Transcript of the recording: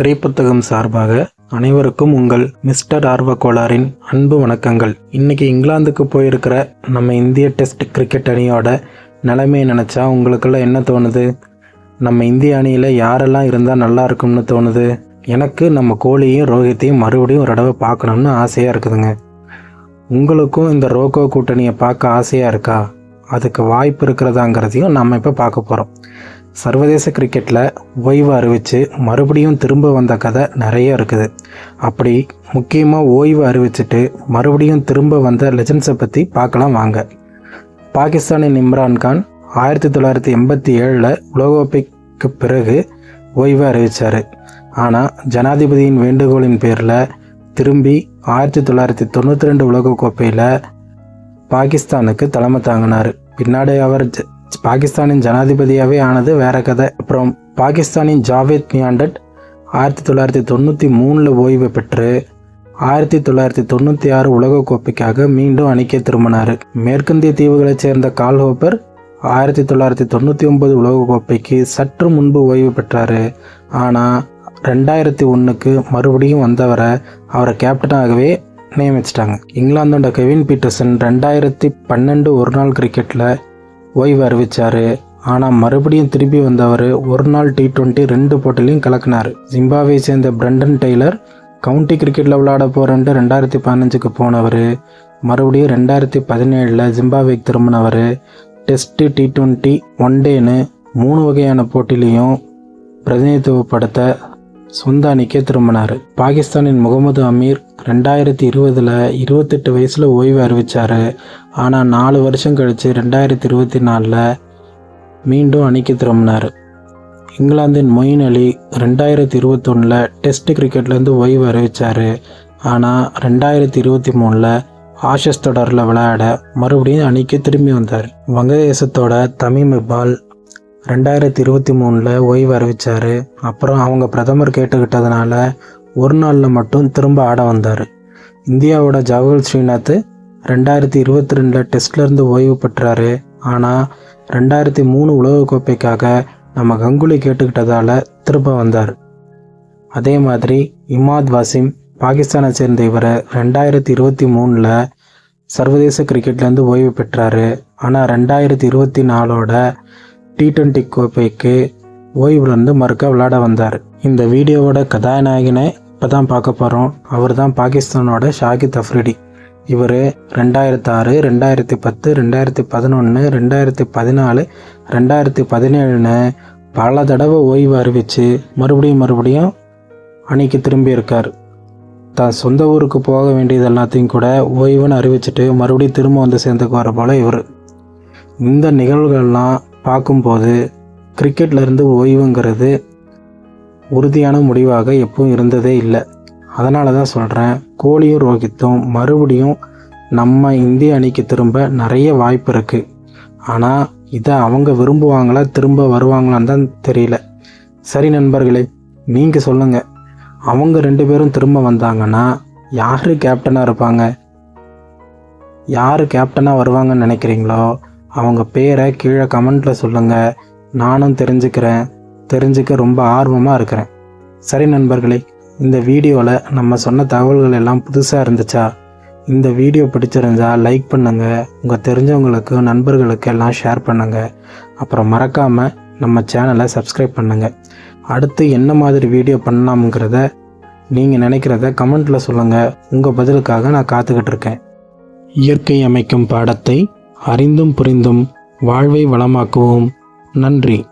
திரைப்புத்தகம் சார்பாக அனைவருக்கும் உங்கள் மிஸ்டர் ஆர்வ ஆர்வக்கோளாரின் அன்பு வணக்கங்கள். இன்னைக்கு இங்கிலாந்துக்கு போயிருக்கிற நம்ம இந்திய டெஸ்ட் கிரிக்கெட் அணியோட நிலைமையை நினச்சா உங்களுக்கெல்லாம் என்ன தோணுது? நம்ம இந்திய அணியில் யாரெல்லாம் இருந்தால் நல்லா இருக்கும்னு தோணுது? எனக்கு நம்ம கோலியும் ரோஹித்தையும் மறுபடியும் ஒரு தடவை பார்க்கணும்னு ஆசையாக இருக்குதுங்க. உங்களுக்கும் இந்த ரோகோ கூட்டணியை பார்க்க ஆசையாக இருக்கா? அதுக்கு வாய்ப்பு இருக்கிறதாங்கிறதையும் நம்ம இப்போ பார்க்க போகிறோம் சர்வதேச கிரிக்கெட்டில் ஓய்வு அறிவித்து மறுபடியும் திரும்ப வந்த கதை நிறைய இருக்குது. அப்படி முக்கியமாக ஓய்வு அறிவிச்சிட்டு மறுபடியும் திரும்ப வந்த லெஜண்ட்ஸை பற்றி பார்க்கலாம் வாங்க. பாகிஸ்தானின் இம்ரான்கான் ஆயிரத்தி தொள்ளாயிரத்தி எண்பத்தி ஏழில் உலகக்கோப்பைக்கு பிறகு ஓய்வு அறிவித்தார் ஆனால் ஜனாதிபதியின் வேண்டுகோளின் பேரில் திரும்பி ஆயிரத்தி தொள்ளாயிரத்தி தொண்ணூற்றி ரெண்டு உலகக்கோப்பையில் பாகிஸ்தானுக்கு தலைமை தாங்கினார். பின்னாடி அவர் பாகிஸ்தானின் ஜனாதிபதியாகவே ஆனது வேற கதை. அப்புறம் பாகிஸ்தானின் ஜாவேத் மியாண்டட் ஆயிரத்தி தொள்ளாயிரத்தி தொண்ணூற்றி மூணில் ஓய்வு பெற்று ஆயிரத்தி தொள்ளாயிரத்தி தொண்ணூற்றி ஆறு உலகக்கோப்பைக்காக மீண்டும் அணிக்க திரும்பினார். மேற்கிந்திய தீவுகளைச் சேர்ந்த கால்ஹோப்பர் ஆயிரத்தி தொள்ளாயிரத்தி தொண்ணூற்றி ஒன்பது உலகக்கோப்பைக்கு சற்று முன்பு ஓய்வு பெற்றார். ஆனால் ரெண்டாயிரத்தி ஒன்றுக்கு மறுபடியும் வந்தவரை அவரை கேப்டனாகவே நியமிச்சிட்டாங்க. இங்கிலாந்தோட கெவின் பீட்டர்சன் ரெண்டாயிரத்தி பன்னெண்டு ஒரு நாள் கிரிக்கெட்டில் ஓய்வு அறிவிச்சார். ஆனால் மறுபடியும் திரும்பி வந்தவர் ஒரு நாள் டி டுவெண்ட்டி ரெண்டு போட்டிலையும் கலக்கினார். ஜிம்பாவை சேர்ந்த பிரண்டன் டெய்லர் கவுண்டி கிரிக்கெட்டில் விளையாட போகிறேன்ட்டு ரெண்டாயிரத்தி பதினஞ்சுக்கு போனவர். மறுபடியும் ரெண்டாயிரத்தி பதினேழில் ஜிம்பாவேக்கு திரும்பினவர். டெஸ்ட்டு டி டுவெண்ட்டி ஒன் டேன்னு மூணு வகையான போட்டிலையும் பிரதிநிதித்துவப்படுத்த சொந்த திரும்பினார். பாகிஸ்தானின் முகமது அமீர் ரெண்டாயிரத்தி இருபதில் இருபத்தெட்டு வயசில் ஓய்வு அறிவித்தார் ஆனால் நாலு வருஷம் கழித்து ரெண்டாயிரத்தி இருபத்தி நாலில் மீண்டும் அணிக்கு திரும்பினார். இங்கிலாந்தின் மொயின் அலி ரெண்டாயிரத்தி இருபத்தொன்னில் டெஸ்ட் கிரிக்கெட்லேருந்து ஓய்வு அறிவித்தார் ஆனால் ரெண்டாயிரத்தி இருபத்தி மூணில் ஆஷஸ் தொடரில் விளையாட மறுபடியும் அணிக்கு திரும்பி வந்தார். வங்கதேசத்தோட தமிம் இபால் ரெண்டாயிரத்தி இருபத்தி மூணில் ஓய்வு அறிவித்தார் அப்புறம் அவங்க பிரதமர் கேட்டுக்கிட்டதுனால ஒரு நாளில் மட்டும் திரும்ப ஆட வந்தார். இந்தியாவோட ஜவஹர் ஸ்ரீநாத் ரெண்டாயிரத்தி இருபத்தி ரெண்டில் டெஸ்ட்லேருந்து ஓய்வு பெற்றாரு. ஆனால் ரெண்டாயிரத்தி மூணு உலகக்கோப்பைக்காக நம்ம கங்குலி கேட்டுக்கிட்டதால திரும்ப வந்தார். அதே மாதிரி இமாத் வாசிம் பாகிஸ்தானை சேர்ந்த இவர் ரெண்டாயிரத்தி இருபத்தி மூணில் சர்வதேச கிரிக்கெட்லேருந்து ஓய்வு பெற்றார். ஆனால் ரெண்டாயிரத்தி இருபத்தி நாலோட டி டுவெண்ட்டி கோப்பைக்கு ஓய்வுலேருந்து மறுக்க விளையாட வந்தார். இந்த வீடியோவோட கதாநாயகனை இப்போ தான் பார்க்க போகிறோம் அவர் தான் பாகிஸ்தானோட ஷாகித் அஃப்ரிடி. இவர் ரெண்டாயிரத்தி ஆறு ரெண்டாயிரத்தி பத்து ரெண்டாயிரத்தி பதினொன்று ரெண்டாயிரத்தி பதினாலு ரெண்டாயிரத்தி பதினேழுன்னு பல தடவை ஓய்வு அறிவித்து மறுபடியும் மறுபடியும் அணிக்கு திரும்பி இருக்கார். தான் சொந்த ஊருக்கு போக வேண்டியது எல்லாத்தையும் கூட ஓய்வுன்னு அறிவிச்சிட்டு மறுபடியும் திரும்ப வந்து சேர்ந்துக்குவார போல் இவர். இந்த நிகழ்வுகள்லாம் பார்க்கும்போது கிரிக்கெட்லேருந்து ஓய்வுங்கிறது உறுதியான முடிவாக எப்பவும் இருந்ததே இல்லை. அதனால தான் சொல்கிறேன் கோலியும் ரோஹித்தும் மறுபடியும் நம்ம இந்திய அணிக்கு திரும்ப நிறைய வாய்ப்பு இருக்குது ஆனால் இதை அவங்க விரும்புவாங்களா திரும்ப வருவாங்களான்னு தான் தெரியல. சரி நண்பர்களே நீங்கள் சொல்லுங்கள் அவங்க ரெண்டு பேரும் திரும்ப வந்தாங்கன்னா யார் கேப்டனாக இருப்பாங்க? யார் கேப்டனாக வருவாங்கன்னு நினைக்கிறீங்களோ அவங்க பேரை கீழே கமெண்ட்டில் சொல்லுங்கள் நானும் தெரிஞ்சுக்கிறேன். தெரிஞ்சுக்க ரொம்ப ஆர்வமாக இருக்கிறேன். சரி நண்பர்களே இந்த வீடியோவில் நம்ம சொன்ன தகவல்கள் எல்லாம் புதுசாக இருந்துச்சா? இந்த வீடியோ பிடிச்சிருந்தா லைக் பண்ணுங்கள் உங்கள் தெரிஞ்சவங்களுக்கு நண்பர்களுக்கு எல்லாம் ஷேர் பண்ணுங்கள் அப்புறம் மறக்காமல் நம்ம சேனலை சப்ஸ்கிரைப் பண்ணுங்கள் அடுத்து என்ன மாதிரி வீடியோ பண்ணலாம்ங்கிறத நீங்கள் நினைக்கிறத கமெண்ட்டில் சொல்லுங்கள் உங்கள் பதிலுக்காக நான் காத்துக்கிட்டு இருக்கேன். இயற்கை அமைக்கும் பாடத்தை அறிந்தும் புரிந்தும் வாழ்வை வளமாக்குவோம். நன்றி.